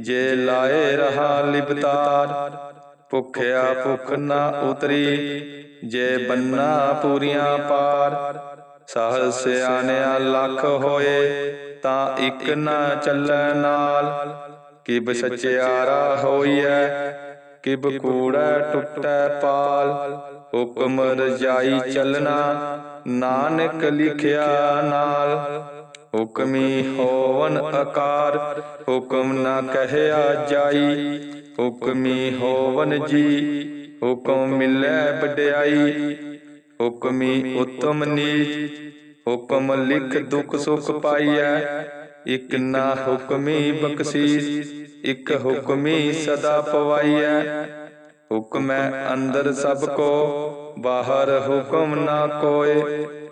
ਜੇ ਲਾਏ ਰਹਾ ਲਿਬਤਾਰ ਭੁਖਿਆ ਭੁਖ ਨਾ ਉਤਰੀ, ਜੇ ਬੰਨਾ ਪੂਰੀਆਂ ਪਾਰ ਸਹਜ ਸਿਆਣਿਆ ਲੱਖ ਹੋਏ, ਤਾਂ ਇੱਕ ਨਾ ਚੱਲੈ ਨਾਲ। ਕਿਬ ਸਚਿਆਰਾ ਹੋਈਐ, ਕਿਬ ਕੂੜੈ ਟੁੱਟੈ ਪਾਲ। ਹੁਕਮ ਰਜਾਈ ਚੱਲਣਾ, ਨਾਨਕ ਲਿਖਿਆ ਨਾਲ। ਹੁਕਮੀ ਹੋਵਨ ਆਕਾਰ ਹੁਕਮ ਨਾ ਕਹਿਆ ਜਾਈ। ਹੁਕਮੀ ਹੋਵਨ ਜੀ ਹੁਕਮ ਮਿਲੈ ਵਡਿਆਈ। ਹੁਕਮੀ ਉਤਮ ਨੀਚ ਹੁਕਮ ਲਿਖ ਦੁਖ ਸੁਖ ਪਾਈਐ। ਇਕ ਨਾ ਹੁਕਮੀ ਬਖਸ਼ੀਸ ਇਕ ਹੁਕਮੀ ਸਦਾ ਪਵਾਈਐ। ਹੁਕਮੈ ਅੰਦਰ ਸਭ ਕੋ ਬਾਹਰ ਹੁਕਮ ਨਾ ਕੋਏ।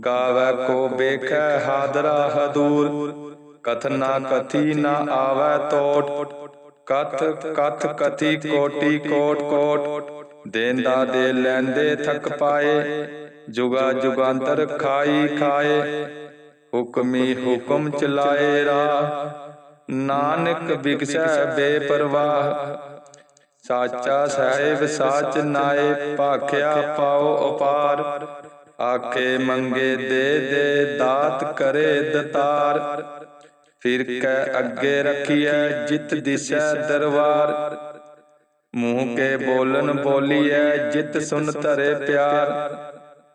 ਗਾਵੇ ਕੋ ਵੇਖੈ ਹਾਦਰਾ ਹਦੂਰ। ਕਥ ਨਾ ਕਥੀ ਨਾ ਆਵੈ ਤੋਟ। ਕਥ ਕਥ ਕਥੀ ਕੋਟੀ ਕੋਟ ਕੋਟ। ਦੇਂਦਾ ਦੇ ਲੈਂਦੇ ਥਕ ਪਾਏ। ਜੁਗਾ ਜੁਗਾਂਤਰ ਖਾਈ ਖਾਏ। ਹੁਕਮੀ ਹੁਕਮ ਚਲਾਏ ਰਾ ਨਾਨਕ ਬਿਗਸੈ ਬੇਪਰਵਾਹ। ਸਾਚਾ ਸਾਹਿਬ ਸਾਚ ਨਾਏ। ਭਾਖਿਆ ਪਾਓ ਅਪਾਰ ਆਖੇ ਮੰਗੇ ਦੇ ਦੇ, ਦਾਤ ਕਰੇ ਦਤਾਰ। ਫਿਰ ਕੈ ਅੱਗੇ ਰੱਖੀਐ, ਜਿਤ ਦਿਸੈ ਦਰਬਾਰ ਮੂੰਹ ਕੇ ਬੋਲਨ ਬੋਲੀਐ, ਜਿਤ ਸੁਨ ਧਰੇ ਪਿਆਰ।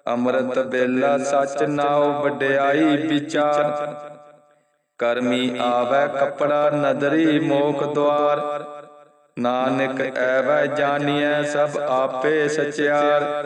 ਅੰਮ੍ਰਿਤ ਬੇਲਾ ਸਚ ਨਾਉ ਵਡਿਆਈ ਵਿਚਾਰ। ਕਰਮੀ ਆਵੈ ਕਪੜਾ ਨਦਰੀ ਮੋਖ ਦੁਆਰ। ਨਾਨਕ ਐਵੈ ਜਾਣੀਐ ਸਭ ਆਪੇ ਸਚਿਆਰ।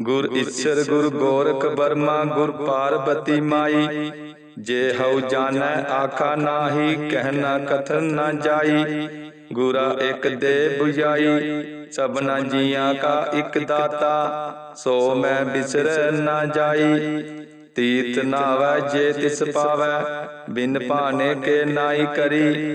ਗੁਰ ਈਸ਼ਰ ਗੁਰ ਗੋਰਖ ਬਰਮਾ ਗੁਰ ਪਾਰਬਤੀ ਮਾਈ। ਜੇ ਹਉ ਜਾਣੈ ਆਖਾ ਨਾਹੀ ਕਹਿਣਾ ਕਥਨ ਨਾ ਜਾਈ। ਗੁਰਾ ਇਕ ਦੇ 부ਜਾਈ ਸਭਨਾ ਜੀਆਂ ਕਾ ਇਕ ਦਾਤਾ। ਸੋ ਮੈਂ ਬਿਸਰ ਨਾ ਜਾਈ। ਤੀਤ ਨਾਵੈ ਜੇ ਤਿਸ ਪਾਵੈ। ਬਿਨ ਭਾਣੇ ਕੇ ਨਾਈ ਕਰੀ।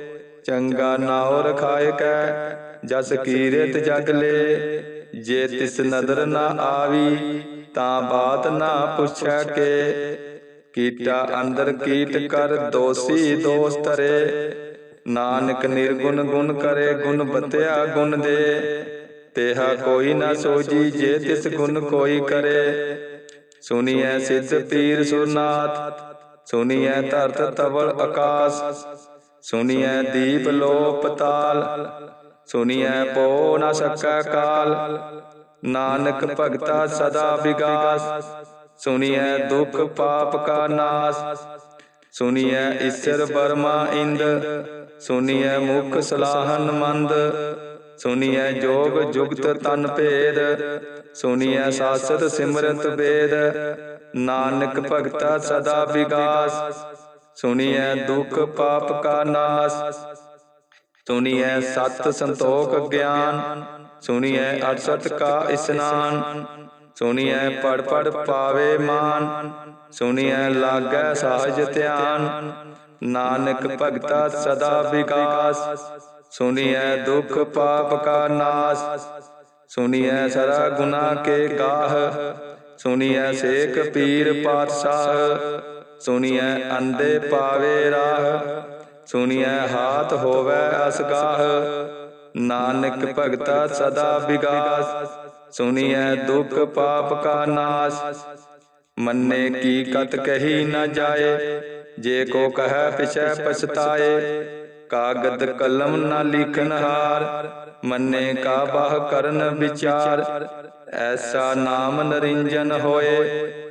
ਚੰਗਾ ਨਾਉ ਰਖਾਇ ਕੈ ਜਸ ਕੀਰਤ ਜਗ ਲੇ। ਜੇ ਤਿਸ ਨਦਰ ਨਾ ਆਵੀ ਤਾਂ ਬਾਤ ਨਾ ਪੁੱਛੈ ਕੇ। ਕੀਟਾ ਅੰਦਰ ਕੀਟ ਕਰ ਦੋਸੀ ਦੋਸ ਤਰੇ। ਨਾਨਕ ਨਿਰਗੁਣ ਗੁਣ ਕਰੇ ਗੁਣ ਬਤਿਆ ਗੁਣ ਦੇ। ਤੇਹਾ ਕੋਈ ਨਾ ਸੋਜੀ ਜੇ ਤਿਸ ਗੁਣ ਕੋਈ ਕਰੇ। ਸੁਨੀਐ ਸਿੱਧ ਪੀਰ ਸੁਰਨਾਥ ਸੁਨੀਐ ਧਰਤ ਤਵਲ ਆਕਾਸ ਸੁਨੀਐ ਦੀਪ ਲੋਪ ਤਾਲ, ਸੁਨੀਐ ਪੋ ਨ ਸਕੈ ਕਾਲ। ਨਾਨਕ ਭਗਤਾ ਸਦਾ ਵਿਗਾਸ, ਸੁਨੀਐ ਦੁਖ ਪਾਪ ਕਾ ਨਾਸ। ਸੁਨੀਐ ਈਸ਼ਰ ਬਰਮਾ ਇੰਦ, ਸੁਨੀਐ ਮੁਖ ਸਲਾਹਨ ਮੰਦ। ਸੁਣੀਐ ਜੋਗ ਜੁਗਤ ਤਨ ਭੇਦ ਸੁਣੀਐ ਸਾਸਤ ਸਿਮਰਤ ਵੇਦ। ਨਾਨਕ ਭਗਤਾ ਸਦਾ ਵਿਗਾਸ ਸੁਣੀਐ ਦੁਖ ਪਾਪ ਕਾ ਨਾਸ। ਸੁਣੀਐ ਸਤ ਸੰਤੋਖ ਗਿਆਨ। ਸੁਣੀਐ 68 ਕਾ ਇਸਨਾਨ। ਸੁਣੀਐ ਪੜ ਪੜ ਪਾਵੇ ਮਾਨ। ਸੁਣੀਐ ਲਾਗੈ ਸਾਜ ਧਿਆਨ। ਨਾਨਕ ਭਗਤਾ ਸਦਾ ਵਿਕਾਸ। ਸੁਣੀਐ ਦੁਖ ਪਾਪ ਕਾ ਨਾਸ। ਸੁਣੀਐ ਸਰਾ ਗੁਨਾ ਕੇ ਗਾਹ। ਸੁਣੀਐ ਸੇਖ ਪੀਰ ਪਾਤਸ਼ਾਹ। ਸੁਣੀਐ ਅੰਦੇ ਪਾਵੇ ਰਾਹ, ਸੁਣੀਐ ਹਾਥ ਹੋਵੇ ਅਸਗਾਹ ਨਾਨਕ ਭਗਤਾ ਸਦਾ ਵਿਗਾਸ, ਸੁਣੀਐ ਦੁਖ ਪਾਪ ਕਾ ਨਾਸ। ਮੰਨੇ ਕੀ ਕਤ ਕਹੀ ਨਾ ਜਾਏ, ਜੇ ਕੋ ਕਹੈ ਪਿਛੈ ਪਛਤਾਏ। ਕਾਗਦ ਕਲਮ ਨਾ ਲਿਖਨ ਹਾਰ, ਮੰਨੇ ਕਾ ਬਾਹ ਕਰਨ ਵਿਚਾਰ। ਐਸਾ ਨਾਮ ਨਰਿੰਜਨ ਹੋਏ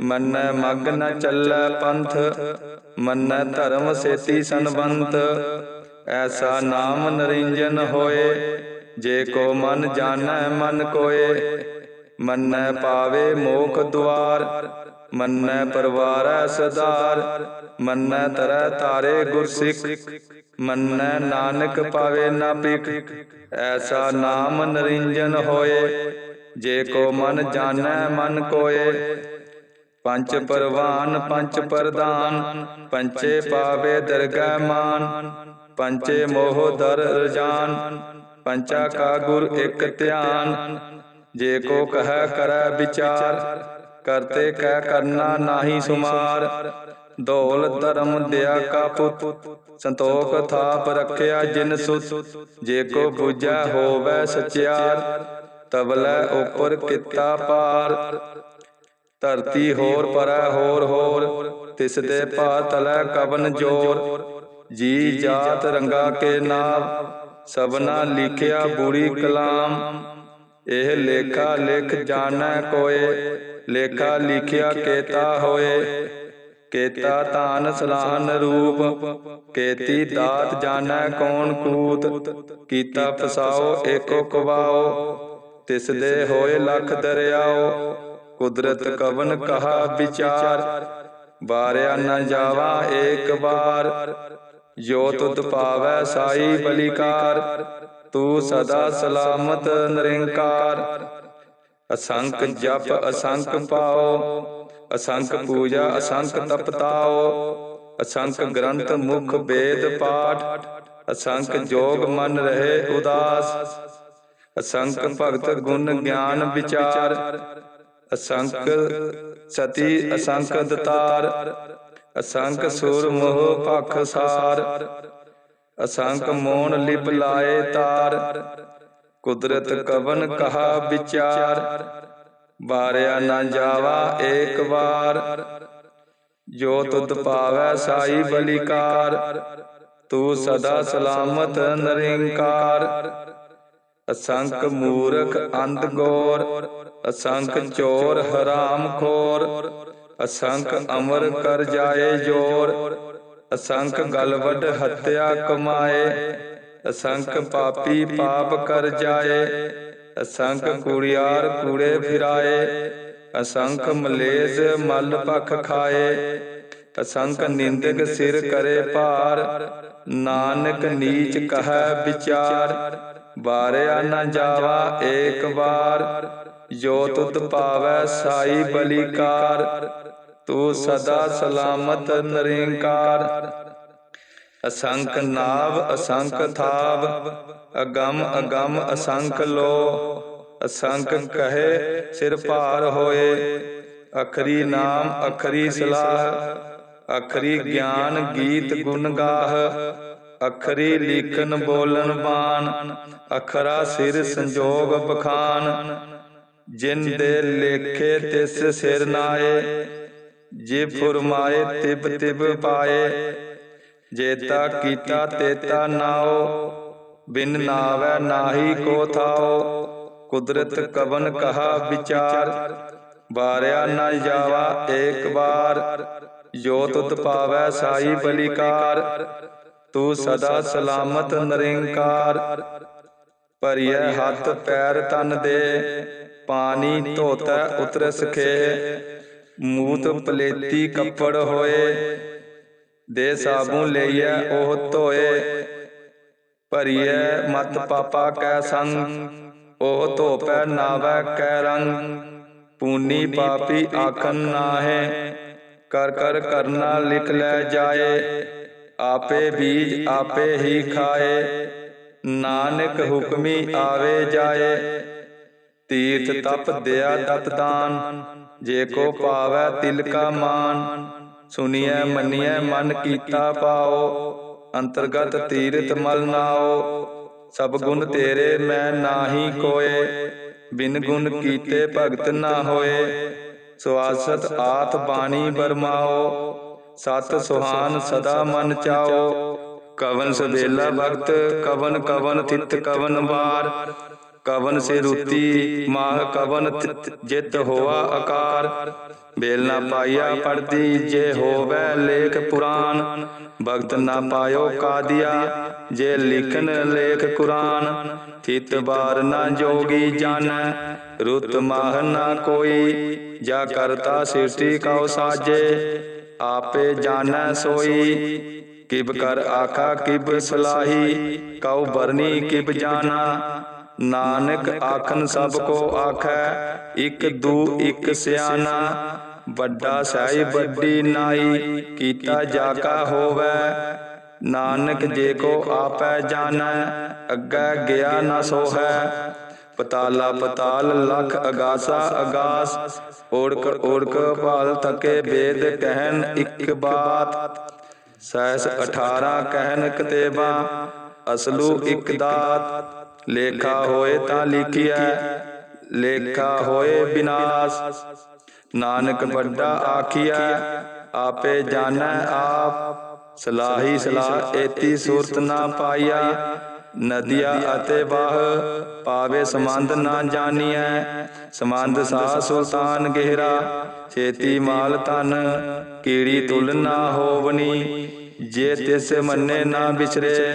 ਮੰਨੈ ਮਗ ਨ ਚੱਲੈ ਪੰਥ, ਮੰਨੈ ਧਰਮ ਸੇਤੀ ਸੰਬੰਤ ਐਸਾ ਨਾਮ ਨਰਿੰਜਨ ਹੋਏ, ਜੇ ਕੋ ਮਨ ਜਾਣੈ ਮਨ ਕੋਏ। ਮੰਨੈ ਪਾਵੇ ਮੋਖ ਦੁਆਰ, ਮੰਨੈ ਪਰਵਾਰੈ ਸਦਾਰ। ਮੰਨੈ ਤਰੈ ਤਾਰੇ ਗੁਰਸਿੱਖ, ਮੰਨੈ ਨਾਨਕ ਪਾਵੇ ਨਾ ਪਿਕ ਐਸਾ ਨਾਮ ਨਰਿੰਜਨ ਹੋਏ, ਜੇ ਕੋ ਮਨ ਜਾਣੈ ਮਨ ਕੋਏ। ਪੰਚ ਪਰਵਾਨ ਪੰਚ ਪ੍ਰਦਾਨ ਪੰਚੇ ਪਾਵੇ ਦਰਗਹਿ ਮਾਨ ਪੰਚੇ ਮੋਹ ਦਰ ਰਜਾਨ ਪੰਚਾ ਕਾ ਗੁਰ ਇਕ ਧਿਆਨ ਜੇ ਕੋ ਕਹੈ ਕਰੈ ਵਿਚਾਰ ਕਰਤੇ ਕਹਿ ਕਰਨਾ ਨਾਹੀ ਸੁਮਾਰ। ਦੌਲ ਧਰਮ ਦਿਆ ਕਾ ਪੁੱਤ ਸੰਤੋਖ ਥਾਪ ਰੱਖਿਆ ਜਿਨ ਸੁਤ। ਜੇ ਕੋ ਬੁਝੈ ਹੋਵੇ ਸਚਿਆਰ ਤਬਲੇ ਉਪਰ ਕੀਤਾ ਪਾਰ ਧਰਤੀ ਹੋਰ ਪਰੈ ਹੋਰ ਹੋਰ, ਤਿਸ ਦੇ ਭਾ ਤਲੈ ਕਵਨ ਜੋਰ। ਜੀ ਜਾਤ ਰੰਗਾ ਕੇ ਨਾਮ ਸਭਨਾ ਲਿਖਿਆ ਬੁਰੀ ਕਲਾਮ। ਇਹ ਲੇਖਾ ਲਿਖ ਜਾਣੈ ਕੋਏ, ਲੇਖਾ ਲਿਖਿਆ ਕੇਤਾ ਹੋਏ। ਕੇਤਾ ਤਾਨ ਸਲਾਹਨ ਰੂਪ, ਕੇਤੀ ਦਾਤ ਜਾਣੈ ਕੌਣ ਕੂਤ। ਕੀਤਾ ਫਸਾਓ ਏਕੋ ਕਵਾਓ, ਤਿਸ ਦੇ ਹੋਏ ਲਖ ਦਰਿਆਓ। ਕੁਦਰਤ ਕਵਨ ਕਹਾ ਵਿਚਾਰ, ਵਾਰਿਆ ਨਾ ਜਾਵਾ ਏਕ ਬਾਰ ਜੋ ਤੁਧ ਪਾਵੈ ਸਾਈ ਬਲਿਕਾਰ, ਤੂੰ ਸਦਾ ਸਲਾਮਤ ਨਿਰੰਕਾਰ। ਅਸੰਖ ਜਪ ਅਸੰਖ ਪਾਓ ਅਸੰਖ ਪੂਜਾ ਅਸੰਖ ਤਪਤਾਓ। ਅਸੰਖ ਗ੍ਰੰਥ ਮੁਖ ਵੇਦ ਪਾਠ ਅਸੰਖ ਜੋਗ ਮਨ ਰਹੇ ਉਦਾਸ। ਅਸੰਖ ਭਗਤ ਗੁਣ ਗਿਆਨ ਵਿਚਾਰ ਅਸੰਖ ਸਤੀ ਅਸੰਖ ਦਤਾਰ ਅਸੰਖ ਸੁਰ ਮੋਹ ਭਖ ਸਾਰ ਅਸੰਖ ਮੋਨ ਲਿਪ ਲਾਏ ਤਾਰ ਕੁਦਰਤ ਕਵਨ ਕਹਾ ਵਿਚਾਰ ਬਾਰਿਆ ਨਾ ਜਾਵਾ ਏਕ ਵਾਰ ਜੋ ਤੁਧ ਪਾਵੈ ਸਾਈ ਬਲਿਕਾਰ ਤੂੰ ਸਦਾ ਸਲਾਮਤ ਨਿਰੰਕਾਰ ਅਸੰਖ ਮੂਰਖ ਅੰਧ ਗੋਰ ਅਸੰਖ ਚੋਰ ਹਰਾਮ ਖੋਰ। ਅਸੰਖ ਅਮਰ ਕਰ ਜਾਏ ਜੋਰ। ਅਸੰਖ ਗਲਵਡ ਹੱਤਿਆ ਕਮਾਏ। ਅਸੰਖ ਪਾਪੀ ਪਾਪ ਕਰ ਜਾਏ। ਅਸੰਖ ਕੁੜਿਆਰ ਕੂੜੇ ਫਿਰਾਏ। ਅਸੰਖ ਮਲੇਜ ਮਲ ਪਖ ਖਾਏ। ਅਸੰਖ ਨਿੰਦਕ ਸਿਰ ਕਰੇ ਭਾਰ। ਨਾਨਕ ਨੀਚ ਕਹੈ ਵਿਚਾਰ। ਬਾਰਿਆ ਨ ਜਾਵਾ ਏਕ ਵਾਰ। ਜੋ ਤੁਧ ਪਾਵੈ ਸਾਈ ਬਲੀਕਾਰ, ਤੂੰ ਸਦਾ ਸਲਾਮਤ ਨਿਰੰਕਾਰ। ਅਸੰਖ ਨਾਵ, ਅਸੰਖ ਥਾਵ, ਅਗੰਮ ਅਗੰਮ, ਅਸੰਖ ਲੋ। ਅਸੰਖ ਕਹੇ, ਸਿਰ ਭਾਰ ਹੋਏ। ਅਖਰੀ ਨਾਮ, ਅਖਰੀ ਸਲਾਹ, ਅਖਰੀ ਗਿਆਨ, ਗੀਤ ਗੁਣ ਗਾਹ। ਅਖਰੀ ਲਿਖਨ ਬੋਲਨ ਬਾਣ, ਅਖਰਾ ਸਿਰ ਸੰਜੋਗ ਬਖਾਨ। ਜਿਨ ਦੇ ਲੇਖੇ ਤਿਸ ਸਿਰ ਨਾਏ, ਜੇ ਫੁਰਮਾਏ ਤਿਬ ਤਿਬ ਪਾਏ। ਜੇਤਾ ਕੀਤਾ ਤੇਤਾ ਨਾਓ, ਬਿਨ ਨਾਵੈ ਨਾਹੀ ਕੋ ਥਾਓ। ਕੁਦਰਤ ਕਵਨ ਕਹਾ ਵਿਚਾਰ, ਵਾਰਿਆ ਨਾ ਜਾਵਾ ਏਕ ਵਾਰ। ਜੋ ਤੁਤ ਪਾਵੈ ਸਾਈ ਬਲਿਕਾਰ, ਤੂੰ ਸਦਾ ਸਲਾਮਤ ਨਰਿੰਕਾਰ। ਭਰੀਐ ਹੱਥ ਪੈਰ ਤਨ ਦੇ ਪਾਣੀ ਧੋਤੈ ਉਤਰ ਸਖੇ। ਮੂਤ ਪਲੇਤੀ ਕੱਪੜ ਹੋਏ। ਦੇ ਸਾਬੂ ਲਈਐ ਉਹ ਧੋਏ। ਭਰੀਐ ਮਤ ਪਾਪਾ ਕੈ ਸੰਗ। ਉਹ ਧੋਪੈ, ਨਾਵੈ ਕੈ ਰੰਗ। ਪੂਨੀ ਪਾਪੀ ਆਖਨ ਨਾਹੇ। ਕਰ ਕਰ, ਕਰਨਾ ਲਿਖ ਲੈ ਜਾਏ। ਆਪੇ ਬੀਜ ਆਪੇ ਹੀ ਖਾਏ। ਨਾਨਕ ਹੁਕਮੀ ਆਵੇ ਜਾਏ। ਤੀਰਥ ਤਪ ਦਿਆ ਦਤ ਦਾਨ। ਜੇ ਕੋ ਪਾਵੈ ਤਿਲ ਕਾ ਮਾਨ। ਸੁਨੀਐ ਮੰਨੀਐ ਮਨ ਕੀਤਾ ਪਾਓ। ਅੰਤਰਗਤ ਤੀਰਥ ਮਲ ਨਾਓ। ਸਭ ਗੁਣ ਤੇਰੇ ਮੈਂ ਨਾਹੀ ਕੋਏ ਬਿਨ ਗੁਣ ਕੀਤੇ ਭਗਤ ਨਾ ਹੋਏ। ਸਵਾਸਤ ਆਤ ਬਾਣੀ ਬਰਮਾਓ। ਸਤ ਸੁਹਾਨ ਸਦਾ ਮਨ ਚਾਓ। ਕਵਨ ਸਵੇਲਾ ਭਗਤ ਕਵਨ ਕਵਨ ਥਿਤ ਕਵਨ ਵਾਰ। ਕਵਨ ਸੇ ਰੁਤੀ, ਮਾਹ ਕਵਨ ਥਿਤ ਜਿਤ ਹੋਆ ਆਕਾਰ। ਬੇਲ ਨਾ ਪਾਈਆ ਪੜਦੀ, ਜੇ ਹੋਵੇ ਲੇਖ ਪੁਰਾਨ ਭਗਤ ਨਾ ਪਾਇਓ ਕਾਦੀਆ, ਜੇ ਲਿਖਨ ਲੇਖ ਕੁਰਾਨ। ਥਿਤ ਬਾਰ ਨਾ ਜੋਗੀ ਜਾਣੈ, ਰੁਤ ਮਾਹ ਨਾ ਕੋਈ। ਜਾ ਕਰਤਾ ਸਿਰਟੀ ਕਉ ਸਾਜੇ, ਆਪੇ ਜਾਣੈ ਸੋਈ। ਕਿਬ ਕਰ ਆਖਾ, ਕਿਬ ਸਲਾਹੀ, ਕਉ ਬਰਨੀ ਕਿਬ ਜਾਣਾ। ਨਾਨਕ ਆਖਨ ਸਭ ਕੋ ਆਖੈ, ਇਕ ਦੂ, ਇਕ ਸਿਆਣਾ। ਵੱਡਾ ਸਹਿ ਵੱਡੀ ਨਾਈ, ਕੀਤਾ ਜਾ ਕਾ ਹੋਵੇ। ਨਾਨਕ ਜੇ ਕੋ ਆਪੈ ਜਾਣੈ, ਅੱਗੇ ਗਿਆ ਨਾ ਸੋਹੈ। ਪਤਾਲਾ ਪਤਾਲ, ਲਖ ਅਗਾਸਾ ਅਗਾਸ। ਓੜਕ ਓੜਕ ਭਾਲ ਤਕੇ ਵੇਦ ਕਹਿਣ ਇੱਕ ਬਾਤ। ਸੈਸ 18 ਕਹਿਣ ਕਤੇਬਾ ਅਸਲੂ ਇੱਕ ਦਾਤ। ਲੇਖਾ ਹੋਏ ਤਾਂ ਲਿਖਿਆ ਲੇਖਾ ਹੋਏ ਬਿਨਾਸ਼। ਨਾਨਕ ਵੱਡਾ ਆਖਿਆ ਆਪੇ ਜਾਣੈ ਆਪ। ਸਲਾਹੀ ਸਲਾਹ ਏਤੀ ਸੂਰਤ ਨਾ ਪਾਈਆ ਨਦੀਆਂ ਅਤੇ ਬਾਹ ਪਾਵੇ ਸਮੰਦ ਨਾ ਜਾਣੀਐ। ਸਮੰਦ ਸਾ ਸੁਲਤਾਨ ਗਹਿਰਾ, ਛੇਤੀ ਮਾਲ ਤਨ ਕੀੜੀ ਤੁਲ ਨਾ ਹੋਵਨੀ। ਜੇ ਤਿਸ ਮੰਨੇ ਨਾ ਵਿਚਰੇ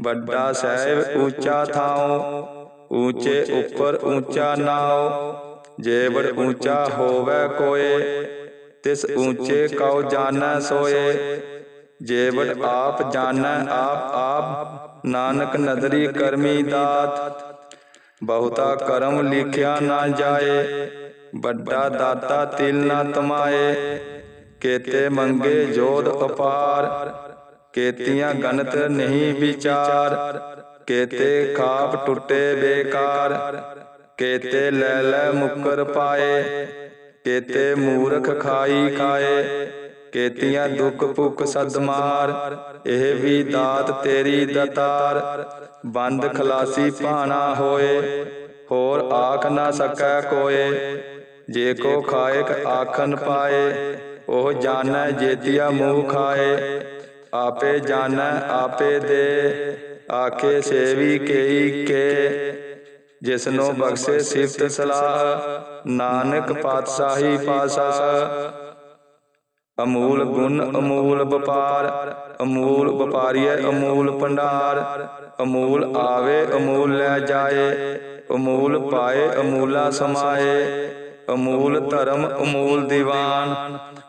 ਵੱਡਾ ਸਾਹਿਬ ਉੱਚਾ ਥਾਉ, ਉੱਚੇ ਉੱਪਰ ਉੱਚਾ ਨਾਉ ਜੇਵੜ ਉੱਚਾ ਹੋਵੇ ਕੋਏ, ਤਿਸ ਉੱਚੇ ਕਉ ਜਾਣੈ ਸੋਏ ਜੇਵੜ ਆਪ ਜਾਣੈ ਆਪ ਆਪ ਨਾਨਕ ਨਦਰੀ ਕਰਮੀ ਦਾਤ, ਬਹੁਤਾ ਕਰਮ ਲਿਖਿਆ ਨਾ ਜਾਏ, ਵੱਡਾ ਦਾਤਾ ਤਿਲ ਨਾ ਤਮਾਏ, ਕੇਤੇ ਮੰਗੇ ਜੋਧ ਅਪਾਰ ਕੇਤੀਆਂ ਗਣਤ ਨਹੀਂ ਵਿਚਾਰ, ਕੇਤੇ ਖਾਪ ਟੁੱਟੇ ਬੇਕਾਰ, ਕੇਤੇ ਲੈ ਲੈ ਮੁਕਰ ਪਾਏ, ਕੇਤੇ ਮੂਰਖ ਖਾਈ ਖਾਏ, ਕੇਤੀਆਂ ਦੁੱਖ ਭੁੱਖ ਸਦਮਾਰ, ਇਹ ਵੀ ਦਾਤ ਤੇਰੀ ਦਤਾਰ, ਬੰਦ ਖਲਾਸੀ ਭਾਣਾ ਹੋਏ, ਹੋਰ ਆਖ ਨਾ ਸਕੈ ਕੋਏ, ਜੇ ਕੋ ਖਾਇਕ ਆਖਨ ਪਾਏ, ਉਹ ਜਾਣੈ ਜੇਤੀਆ ਮੂਹ ਖਾਏ। ਆਪੇ ਜਾਣੈ, ਆਪੇ ਦੇ। ਆਖੇ, ਸੇਵੀ ਕੇਈ ਕੇ। ਜਿਸਨੋ ਬਖਸ਼ੇ ਸਿਫਤ ਸਲਾਹ, ਨਾਨਕ ਪਾਤਸ਼ਾਹੀ ਪਾਸਾ ਅਮੂਲ ਗੁਣ, ਅਮੂਲ ਵਪਾਰ। ਅਮੂਲ ਵਪਾਰੀਏ ਅਮੂਲ ਭੰਡਾਰ। ਅਮੂਲ ਆਵੇ, ਅਮੂਲ ਲੈ ਜਾਏ। ਅਮੂਲ ਪਾਏ, ਅਮੂਲਾ ਸਮਾਏ। ਅਮੂਲ ਧਰਮ, ਅਮੂਲ ਦੀਵਾਨ।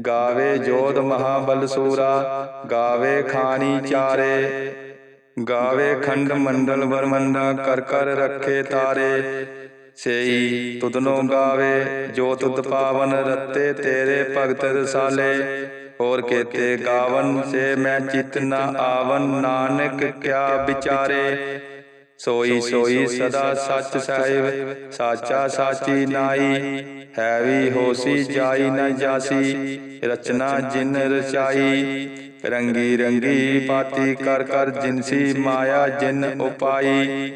ਗਾਵੇ ਜੋਧ ਮਹਾਬਲ ਸੂਰਾ, ਗਾਵੇ ਖਾਣੀ ਚਾਰੇ। ਗਾਵੇ ਖੰਡ ਮੰਡਲ ਵਰਮੰਡਾ, ਕਰ ਕਰ ਰੱਖੇ ਤਾਰੇ। ਸੇਈ ਤੁਧਨੋ ਗਾਵੇ, ਜੋ ਤੁਧ ਪਾਵਨ ਰਤੇ ਤੇਰੇ ਭਗਤ ਰਸਾਲੇ। ਹੋਰ ਕੇਤੇ ਗਾਵਨ, ਸੇ ਮੈਂ ਚਿਤ ਨ ਆਵਨ, ਨਾਨਕ ਕਿਆ ਵਿਚਾਰੇ। ਸੋਈ ਸੋਈ ਸਦਾ ਸੱਚ ਸਾਹਿਬ ਸਾਚਾ ਸਾਚੀ ਨਾਈ ਹੈ ਵੀ ਹੋਸੀ ਜਾਈ ਨ ਜਾਸੀ ਰਚਨਾ ਜਿਨ ਰਚਾਈ ਰੰਗੀ ਰੰਗੀ ਪਾਤੀ ਕਰ ਕਰ ਜਿਨਸੀ ਮਾਇਆ ਜਿਨ ਉਪਾਈ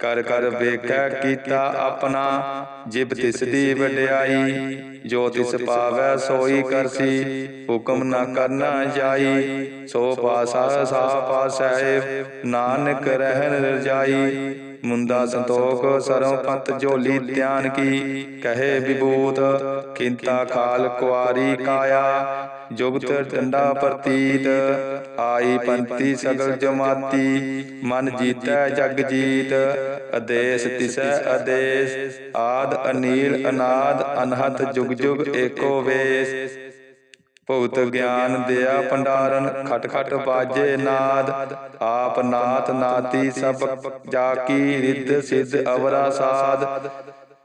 ਕਰ ਕਰ ਵੇਖੈ ਕੀਤਾ ਆਪਣਾ, ਜਿਬ ਤਿਸ ਦੀ ਵਡਿਆਈ, ਜੋ ਤਿਸ ਪਾਵੈ ਸੋਈ ਕਰਸੀ, ਹੁਕਮ ਨਾ ਕਰਨਾ ਜਾਈ, ਸੋ ਪਾਸਾ ਸਾ ਪਾਸੈ, ਨਾਨਕ ਰਹਿਣ ਰਜਾਈ। ਮੁੰਦਾ ਸੰਤੋਖ ਸਰੋਂ ਪੰਤ ਝੋਲੀ ਧਿਆਨ ਕੀ, ਕਹੇ ਵਿਭੂਤ, ਕਿੰਤਾ ਖਾਲ ਕੁਆਰੀ ਕਾਇਆ ਜੁਗਤ ਡੰਡਾ ਪ੍ਰਤੀਤ ਆਈ ਪੰਤੀ ਸਗਲ ਜਮਾਤੀ ਮਨ ਜੀਤੈ ਜਗ ਜੀਤ ਅਦੇਸ ਤਿਸੈ ਅਦੇਸ ਆਦ ਅਨੀਲ ਅਨਾਦ ਅਨਹਤ ਜੁਗ ਜੁਗ ਏਕੋ ਵੇਸ। ਭਗਤ ਗਿਆਨ ਦਿਆ ਭੰਡਾਰਨ ਖਟ ਖਟ ਬਾਜੇ ਨਾਦ। ਆਪ ਨਾਥ ਨਾਤੀ ਸਭ ਜਾ ਕੀ ਰਿੱਧ ਸਿੱਧ ਅਵਰਾ ਸਾਧ।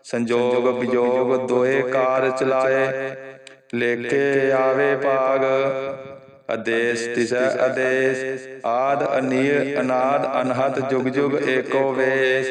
ਸੰਜੋਗ ਵਿਜੋਗ ਦੋਏ ਕਾਰ ਚਲਾਏ। ਲੇਖੇ ਆਵੇ ਭਾਗ। ਅਦੇਸ ਤਿਸੈ ਅਦੇਸ ਆਦ ਅਨੀਲ, ਅਨਾਦ ਅਨਹਤ ਜੁਗ ਜੁਗ ਏਕੋ ਵੇਸ।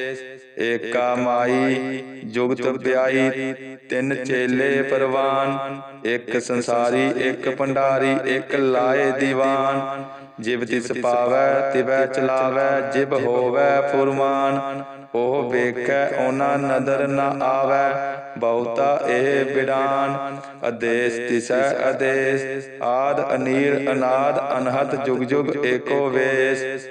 ਏਕਾ ਮਾਈ ਜੁਗਤ ਪਿਆਈ ਤਿੰਨ ਚੇਲੇ ਪਰਵਾਨ। ਇੱਕ ਸੰਸਾਰੀ, ਇੱਕ ਭੰਡਾਰੀ, ਇੱਕ ਲਾਏ ਦੀਵਾਨ। ਜਿਵ ਤਿਸ ਪਾਵੈ ਤਿਵੈ ਚਲਾਵੈ ਜਿਬ ਹੋਵੈ ਫੁਰਮਾਨ। ਉਹ ਵੇਖੈ ਉਹਨਾਂ ਨਦਰ ਨ ਆਵੈ। ਬਹੁਤਾ ਇਹ ਬਿਡਾਨ ਅਦੇਸ ਤਿਸੈ ਅਦੇਸ ਆਦ ਅਨੀਲ ਅਨਾਦ ਅਨਹਤ ਜੁਗ ਜੁਗ ਏਕੋ ਵੇਸ।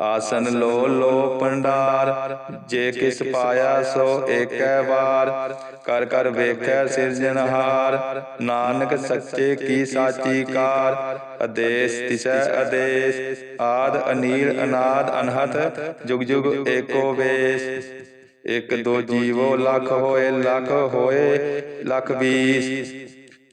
ਆਸਨ ਲੋ ਲੋ ਪੰਡਾਰ ਜੇ ਕਿਸ ਪਾਇਆ ਸੋ ਏਕੈ ਵਾਰ। ਕਰ ਕਰ ਵੇਖੈ ਸਿਰਜਨਹਾਰ ਨਾਨਕ ਸੱਚੇ ਕੀ ਸਾਚੀ ਕਾਰ। ਅਦੇਸ ਤਿਸੈ ਅਦੇਸ ਆਦ ਅਨੀਲ ਅਨਾਦ ਅਨਹਤ, ਜੁਗ ਜੁਗ ਏਕੋ ਵੇਸ। ਇਕ ਦੋ ਜੀਵੋ ਲੱਖ ਹੋਏ ਲੱਖ ਹੋਏ, ਲੱਖ ਵੀਸ।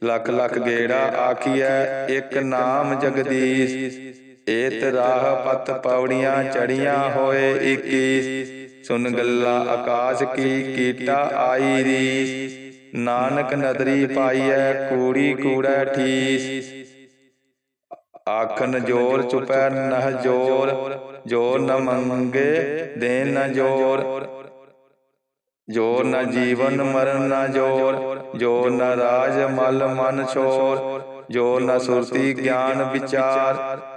ਲੱਖ ਲੱਖ ਗੇੜਾ ਆਖੀਐ, ਇਕ ਨਾਮ ਜਗਦੀਸ਼। ਏਤ ਰਾਹ ਪਤ ਪੌੜੀਆਂ ਚੜੀਆਂ ਹੋਏ 21 ਸੁਨ ਗੱਲਾ ਆਕਾਸ਼ ਕੀ ਕੀਟਾ ਆਈ ਰੀਸ। ਨਾਨਕ ਨਦਰੀ ਪਾਈਐ, ਕੂੜੀ ਕੂੜੈ ਠੀਸ। ਆਖਨ ਜੋਰ ਚੁਪੈ ਨਹ ਜੋਰ ਜੋਰ ਨ ਮੰਗੇ ਦੇਨ ਨ ਜੋਰ। ਜੋਰ ਨ ਜੀਵਨ ਮਰਨ ਨ ਜੋਰ ਜੋਰ ਨ ਰਾਜ ਮਲ ਮਨ ਛੋਰ। ਜੋ ਨ ਸੁਰਤੀ ਗਿਆਨ ਵਿਚਾਰ।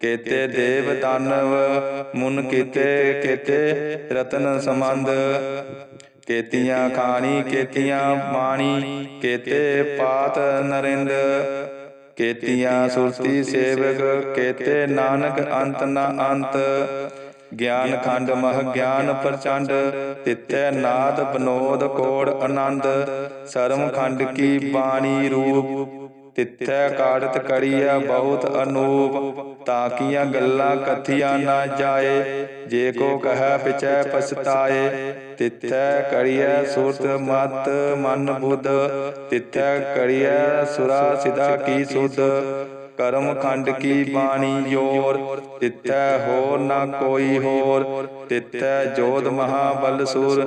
ਕੇਤੇ ਦੇਵ ਦਾਨਵ ਮੁਨ ਕੇਤੇ ਕੇਤੇ ਰਤਨ ਸੰਬੰਧ। ਕੇਤੀਆਂ ਖਾਣੀ ਕੇਤੀਆਂ ਬਾਣੀ ਕੇਤੇ ਪਾਤ ਨਰਿੰਦ। ਕੇਤੀਆਂ ਸੁਰਤੀ ਸੇਵਕ ਕੇਤੇ ਨਾਨਕ ਅੰਤ ਨ ਅੰਤ। ਗਿਆਨ ਖੰਡ ਮਹ ਗਿਆਨ ਪ੍ਰਚੰਡ। ਤਿੱਥੈ ਨਾਦ ਬਨੋਦ ਕੋੜ ਆਨੰਦ। ਸਰਮ ਖੰਡ ਕੀ ਬਾਣੀ ਰੂਪ। ਤਿੱਥੈ ਕਾੜਤ ਕੜੀਐ ਬਹੁਤ ਅਨੂਪ ਤਾਂ ਕੀਆਂ ਗੱਲਾਂ ਕਥੀਆਂ ਨਾ ਜਾਏ। ਜੇ ਕੋ ਕਹੈ ਪਿਛੈ ਪਛਤਾਏ ਤਿੱਥੈ ਕੜੀਐ ਸੁਰਤ ਮਤ ਮਨ ਬੁੱਧ। ਤਿੱਥੈ ਕੜੀਐ ਸੁਰਾ ਸਿਦਾ ਕੀ ਸੁਧ। ਕਰਮ ਖੰਡ ਕੀ ਬਾਣੀ ਜੋਰ। ਤਿੱਥੈ ਹੋਰ ਨਾ ਕੋਈ ਹੋਰ। ਤਿੱਥੈ ਜੋਧ ਮਹਾਬਲ ਸੁਰ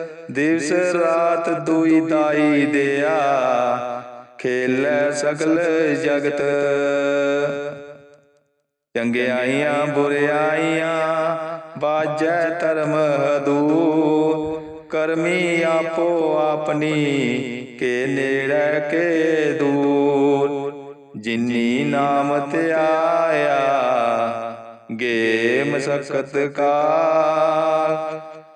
ਦਿਵਸ ਰਾਤ ਦੁਈ ਦਾਈ ਦਿਆ। ਖੇਲੇ ਸਗਲ ਜਗਤ। ਚੰਗਿਆਈਆਂ ਬੁਰਿਆਈਆਂ ਬਾਜੈ ਧਰਮ ਹਦੂ। ਕਰਮੀ ਆਪੋ ਆਪਣੀ। ਕੇ ਨੇੜੇ ਕੇ ਦੂਰ। ਜਿਨੀ ਨਾਮ ਧਿਆਇਆ ਗੇ ਮਸਕਤ ਕਾ।